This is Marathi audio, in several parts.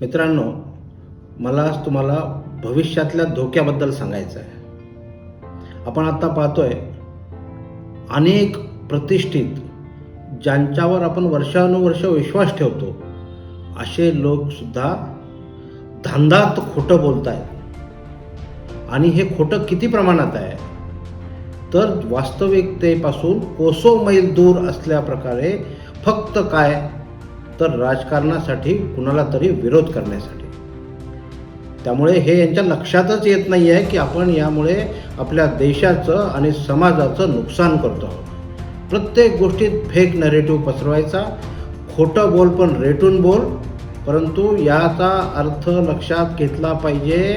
मित्रांनो मला आज तुम्हाला भविष्यातल्या धोक्याबद्दल सांगायचं आहे. आपण आत्ता पाहतोय अनेक प्रतिष्ठित ज्यांच्यावर आपण वर्षानुवर्ष विश्वास ठेवतो असे लोकसुद्धा धांदात खोटं बोलत आहेत आणि हे खोटं किती प्रमाणात आहे? तर वास्तविकतेपासून कोसो मैल दूर असल्या प्रकारे फक्त काय? तर राजकारणासाठी कुणाला तरी विरोध करण्यासाठी. त्यामुळे हे यांच्या लक्षातच येत नाही आहे की आपण यामुळे आपल्या देशाचं आणि समाजाचं नुकसान करतो आहोत. प्रत्येक गोष्टीत फेक नरेटिव्ह पसरवायचा खोटं बोल पण रेटून बोल परंतु याचा अर्थ लक्षात घेतला पाहिजे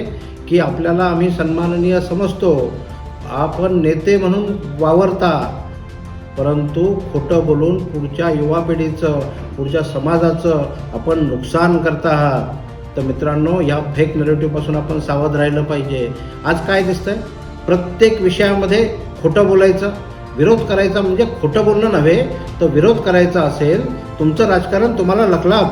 की आपल्याला आम्ही सन्माननीय समजतो. आपण नेते म्हणून वावरता परंतु खोटं बोलून पुढच्या युवा पिढीचं पुढच्या समाजाचं आपण नुकसान करता आहात. तर मित्रांनो या फेक नरेटिव्हपासून आपण सावध राहिलं पाहिजे. आज काय दिसतंय? प्रत्येक विषयामध्ये खोटं बोलायचं विरोध करायचा म्हणजे खोटं बोलणं नव्हे तर विरोध करायचा असेल तुमचं राजकारण तुम्हाला लकलाभ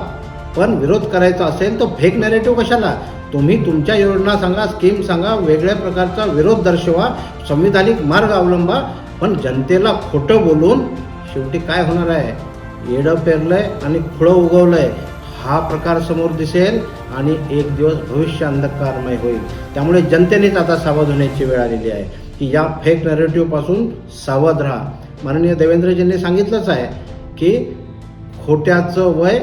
पण विरोध करायचा असेल तर फेक नॅरेटिव्ह कशाला? तुम्ही तुमच्या योजना सांगा स्कीम सांगा वेगळ्या प्रकारचा विरोध दर्शवा संविधानिक मार्ग अवलंबा पण जनतेला खोटं बोलून शेवटी काय होणार आहे? येडं पेरलंय आणि खुळं उगवलंय. हा प्रकार समोर दिसेल आणि एक दिवस भविष्य अंधकारमय होईल. त्यामुळे जनतेनेच आता सावध होण्याची वेळ आलेली आहे. की या फेक नॅरेटिव्हपासून सावध राहा. माननीय देवेंद्रजींनी सांगितलंच आहे की खोट्याचं वय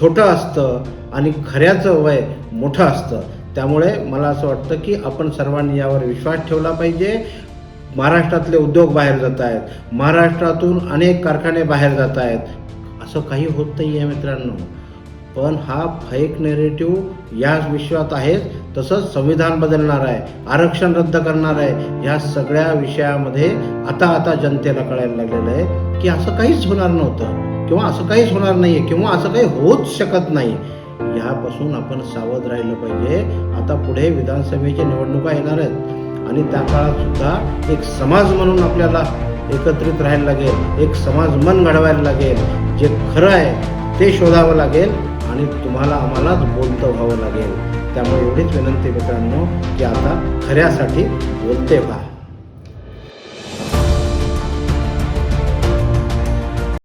छोटं असतं आणि खऱ्याचं वय मोठं असतं. त्यामुळे मला असं वाटतं की आपण सर्वांनी यावर विश्वास ठेवला पाहिजे. महाराष्ट्रातले उद्योग बाहेर जात आहेत. महाराष्ट्रातून अनेक कारखाने बाहेर जात आहेत. असं काही होत नाही आहे मित्रांनो. पण हा फेक नेरेटिव्ह याच विश्वात आहे. तसंच संविधान बदलणार आहे. आरक्षण रद्द करणार आहे. ह्या सगळ्या विषयामध्ये आता आता जनतेला कळायला लागलेलं आहे की असं काहीच होणार नव्हतं. किंवा असं काहीच होणार नाही आहे किंवा असं काही होऊच शकत नाही. ह्यापासून आपण सावध राहिलं पाहिजे. आता पुढे विधानसभेच्या निवडणुका येणार आहेत. आणि त्या काळात सुद्धा एक समाज म्हणून आपल्याला एकत्रित राहायला लागेल एक समाज मन घडवायला लागेल जे खरं आहे ते शोधावं लागेल आणि तुम्हाला आम्हालाच बोलतं व्हावं लागेल. त्यामुळे एवढीच विनंती मित्रांनो की आता खऱ्यासाठी बोलते व्हा.